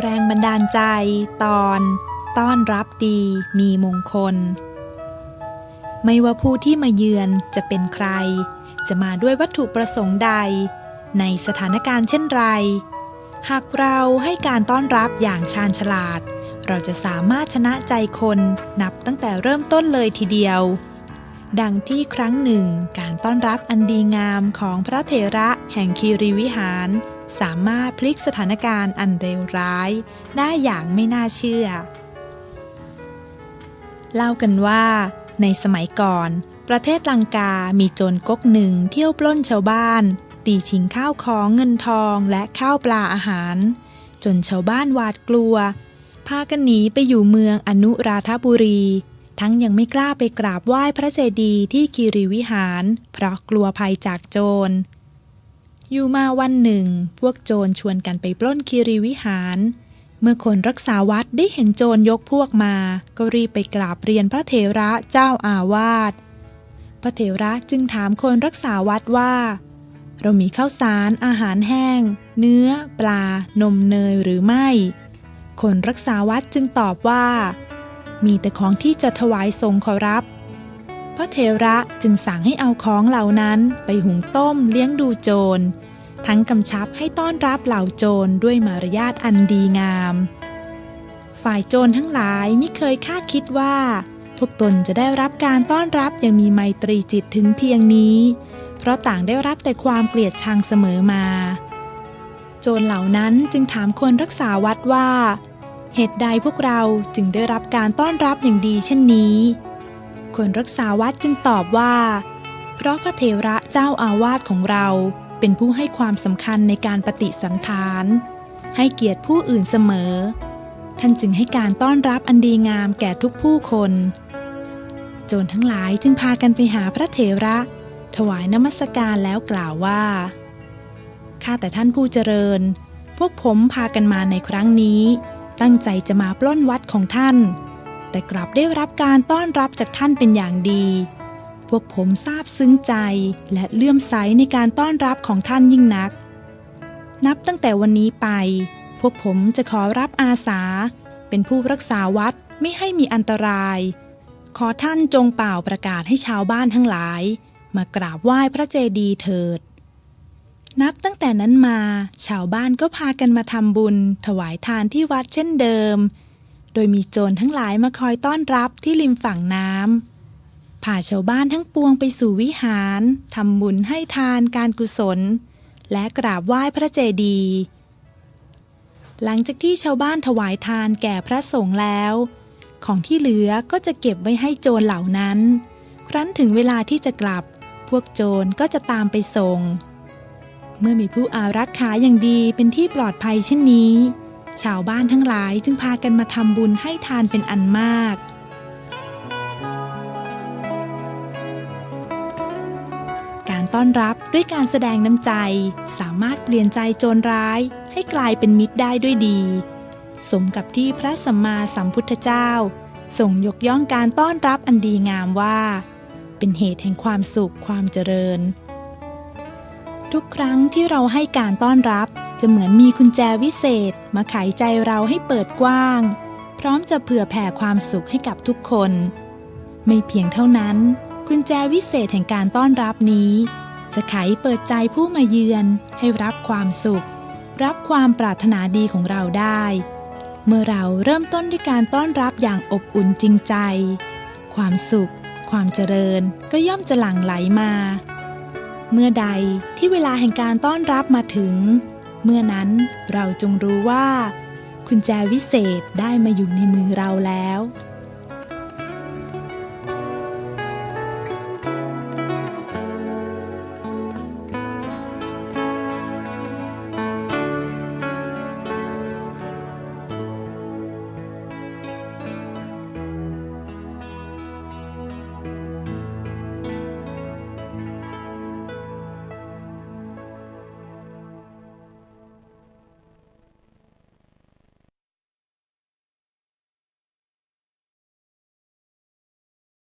แรงบันดาลใจ ตอน ต้อนรับดีมีมงคล ไม่ว่าผู้ที่มาเยือนจะเป็นใคร จะมาด้วยวัตถุประสงค์ใด ในสถานการณ์เช่นไร หากเราให้การต้อนรับอย่างชาญฉลาด เราจะสามารถชนะใจคนนับตั้งแต่เริ่มต้นเลยทีเดียว ดังที่ครั้งหนึ่งการต้อนรับอันดีงามของพระเถระแห่งคีรีวิหาร สามารถพลิกสถานการณ์อันเลวร้าย ได้อย่างไม่น่าเชื่อ เล่ากันว่า ในสมัยก่อน ประเทศลังกา มีโจรก๊กหนึ่งเที่ยวปล้นชาวบ้าน ตีชิงข้าวของเงินทองและข้าวปลาอาหาร จนชาวบ้านหวาดกลัว พากันหนีไปอยู่เมืองอนุราธบุรีทั้งยังไม่กล้าไปกราบไหว้พระเจดีย์ที่คีรีวิหาร เพราะกลัวภัยจากโจร อยู่มาวันหนึ่ง พวกโจรชวนกันไปปล้นคีรีวิหาร เมื่อคนรักษาวัดได้เห็นโจรยกพวกมา ก็รีบไปกราบเรียนพระเถระเจ้าอาวาส พระเถระจึงถามคนรักษาวัดว่า เรามีข้าวสารอาหารแห้ง เนื้อ ปลา นมเนยหรือไม่ คนรักษาวัดจึงตอบว่า มีแต่ของที่จะถวายสงขอรับ ระเถระจึงสั่งให้เอาของเหล่านั้นไปหุงต้มเลี้ยงดูโจร ทั้งกำชับให้ต้อนรับเหล่าโจรด้วยมารยาทอันดีงาม ฝ่ายโจรทั้งหลายไม่เคยคาดคิดว่า พวกตนจะได้รับการต้อนรับอย่างมีไมตรีจิตถึงเพียงนี้ เพราะต่างได้รับแต่ความเกลียดชังเสมอมา โจรเหล่านั้นจึงถามคนรักษาวัดว่า เหตุใดพวกเราจึงได้รับการต้อนรับอย่างดีเช่นนี้ คนรักษาวัดจึงตอบว่า เพราะพระเถระเจ้าอาวาสของเราเป็นผู้ให้ความสำคัญในการปฏิสันฐาน ให้เกียรติผู้อื่นเสมอ ท่านจึงให้การต้อนรับอันดีงามแก่ทุกผู้คน โจรทั้งหลายจึงพากันไปหาพระเถระ ถวายนมัสการแล้วกล่าวว่า ข้าแต่ท่านผู้เจริญ พวกผมพากันมาในครั้งนี้ ตั้งใจจะมาปล้นวัดของท่าน แต่กลับได้รับการต้อนรับจากท่านเป็นอย่างดี พวกผมซาบซึ้งใจและเลื่อมใสในการต้อนรับของท่านยิ่งนัก นับตั้งแต่วันนี้ไป พวกผมจะขอรับอาสา เป็นผู้รักษาวัดไม่ให้มีอันตราย ขอท่านจงเป่าประกาศให้ชาวบ้านทั้งหลาย มากราบไหว้พระเจดีย์เถิดนับตั้งแต่นั้นมา ชาวบ้านก็พากันมาทำบุญ ถวายทานที่วัดเช่นเดิม โดยมีโจรทั้งหลายมาคอยต้อนรับที่ริมฝั่งน้ำพาชาวบ้านทั้งปวงไปสู่วิหารทำบุญให้ทานการกุศล และกราบไหว้พระเจดีย์หลังจากที่ชาวบ้านถวายทานแก่พระสงฆ์แล้ว ของที่เหลือก็จะเก็บไว้ให้โจรเหล่านั้น ครั้นถึงเวลาที่จะกลับ พวกโจรก็จะตามไปส่ง เมื่อมีผู้อารักขาอย่างดีเป็นที่ปลอดภัยเช่นนี้ ชาวบ้านทั้งหลายจึงพากันมาทำบุญให้ทานเป็นอันมาก การต้อนรับด้วยการแสดงน้ำใจ สามารถเปลี่ยนใจโจรร้ายให้กลายเป็นมิตรได้ด้วยดี สมกับที่พระสัมมาสัมพุทธเจ้าทรงยกย่องการต้อนรับอันดีงามว่า เป็นเหตุแห่งความสุขความเจริญ ทุกครั้งที่เราให้การต้อนรับ จะเหมือนมีกุญแจวิเศษมาไขใจเราให้เปิดกว้าง พร้อมจะเผื่อแผ่ความสุขให้กับทุกคน ไม่เพียงเท่านั้น กุญแจวิเศษแห่งการต้อนรับนี้ จะไขเปิดใจผู้มาเยือนให้รับความสุข รับความปรารถนาดีของเราได้ เมื่อเราเริ่มต้นด้วยการต้อนรับอย่างอบอุ่นจริงใจ ความสุข ความเจริญก็ย่อมจะหลั่งไหลมา เมื่อใดที่เวลาแห่งการต้อนรับมาถึง เมื่อนั้นเราจงรู้ว่า คุณแจวิเศษได้มาอยู่ในมือเราแล้ว